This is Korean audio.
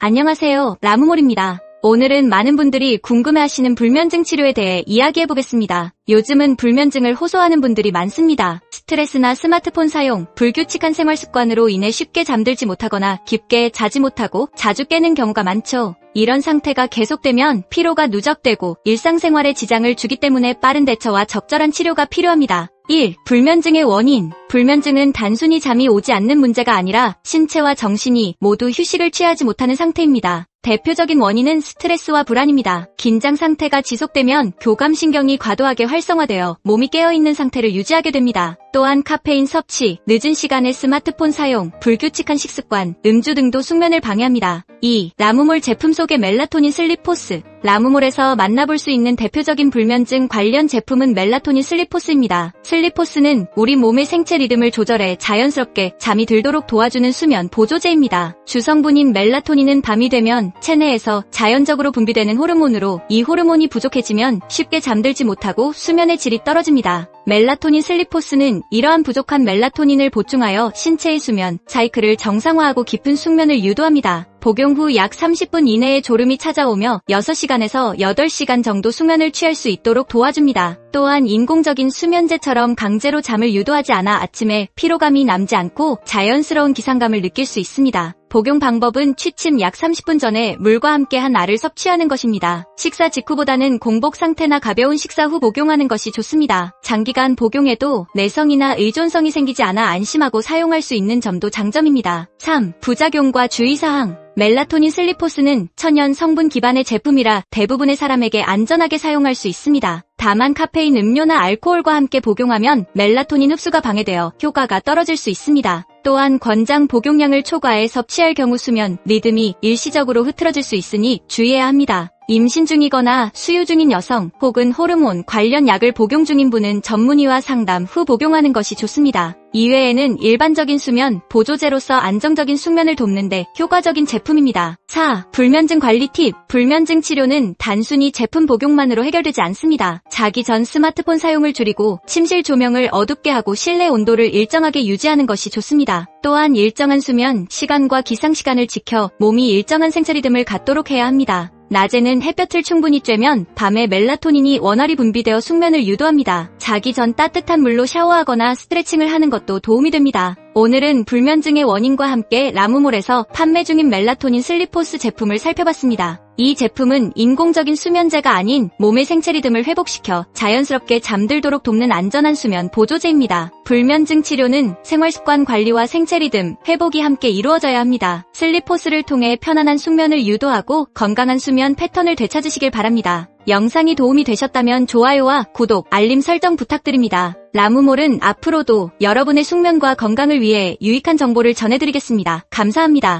안녕하세요. 라무몰입니다. 오늘은 많은 분들이 궁금해하시는 불면증 치료에 대해 이야기해보겠습니다. 요즘은 불면증을 호소하는 분들이 많습니다. 스트레스나 스마트폰 사용, 불규칙한 생활 습관으로 인해 쉽게 잠들지 못하거나 깊게 자지 못하고 자주 깨는 경우가 많죠. 이런 상태가 계속되면 피로가 누적되고 일상생활에 지장을 주기 때문에 빠른 대처와 적절한 치료가 필요합니다. 1. 불면증의 원인. 불면증은 단순히 잠이 오지 않는 문제가 아니라 신체와 정신이 모두 휴식을 취하지 못하는 상태입니다. 대표적인 원인은 스트레스와 불안입니다. 긴장 상태가 지속되면 교감신경이 과도하게 활성화되어 몸이 깨어있는 상태를 유지하게 됩니다. 또한 카페인 섭취, 늦은 시간에 스마트폰 사용, 불규칙한 식습관, 음주 등도 숙면을 방해합니다. 2. 라무몰 제품 속의 멜라토닌 슬리포스. 라무몰에서 만나볼 수 있는 대표적인 불면증 관련 제품은 멜라토닌 슬리포스입니다. 슬리포스는 우리 몸의 생체 리듬을 조절해 자연스럽게 잠이 들도록 도와주는 수면 보조제입니다. 주성분인 멜라토닌은 밤이 되면 체내에서 자연적으로 분비되는 호르몬으로 이 호르몬이 부족해지면 쉽게 잠들지 못하고 수면의 질이 떨어집니다. 멜라토닌 슬리포스는 이러한 부족한 멜라토닌을 보충하여 신체의 수면, 사이클을 정상화하고 깊은 숙면을 유도합니다. 복용 후 약 30분 이내에 졸음이 찾아오며 6시간에서 8시간 정도 수면을 취할 수 있도록 도와줍니다. 또한 인공적인 수면제처럼 강제로 잠을 유도하지 않아 아침에 피로감이 남지 않고 자연스러운 기상감을 느낄 수 있습니다. 복용 방법은 취침 약 30분 전에 물과 함께 한 알을 섭취하는 것입니다. 식사 직후보다는 공복 상태나 가벼운 식사 후 복용하는 것이 좋습니다. 장기간 복용해도 내성이나 의존성이 생기지 않아 안심하고 사용할 수 있는 점도 장점입니다. 3. 부작용과 주의사항 멜라토닌 슬리포스는 천연 성분 기반의 제품이라 대부분의 사람에게 안전하게 사용할 수 있습니다. 다만 카페인 음료나 알코올과 함께 복용하면 멜라토닌 흡수가 방해되어 효과가 떨어질 수 있습니다. 또한 권장 복용량을 초과해 섭취할 경우 수면, 리듬이 일시적으로 흐트러질 수 있으니 주의해야 합니다. 임신 중이거나 수유 중인 여성 혹은 호르몬 관련 약을 복용 중인 분은 전문의와 상담 후 복용하는 것이 좋습니다. 이외에는 일반적인 수면, 보조제로서 안정적인 숙면을 돕는데 효과적인 제품입니다. 4. 불면증 관리 팁. 불면증 치료는 단순히 제품 복용만으로 해결되지 않습니다. 자기 전 스마트폰 사용을 줄이고 침실 조명을 어둡게 하고 실내 온도를 일정하게 유지하는 것이 좋습니 다. 또한 일정한 수면, 시간과 기상 시간을 지켜 몸이 일정한 생체 리듬을 갖도록 해야 합니다. 낮에는 햇볕을 충분히 쬐면 밤에 멜라토닌이 원활히 분비되어 숙면을 유도합니다. 자기 전 따뜻한 물로 샤워하거나 스트레칭을 하는 것도 도움이 됩니다. 오늘은 불면증의 원인과 함께 라무몰에서 판매 중인 멜라토닌 슬리포스 제품을 살펴봤습니다. 이 제품은 인공적인 수면제가 아닌 몸의 생체 리듬을 회복시켜 자연스럽게 잠들도록 돕는 안전한 수면 보조제입니다. 불면증 치료는 생활습관 관리와 생체 리듬, 회복이 함께 이루어져야 합니다. 슬리포스를 통해 편안한 숙면을 유도하고 건강한 수면 패턴을 되찾으시길 바랍니다. 영상이 도움이 되셨다면 좋아요와 구독, 알림 설정 부탁드립니다. 라무몰은 앞으로도 여러분의 숙면과 건강을 위해 유익한 정보를 전해드리겠습니다. 감사합니다.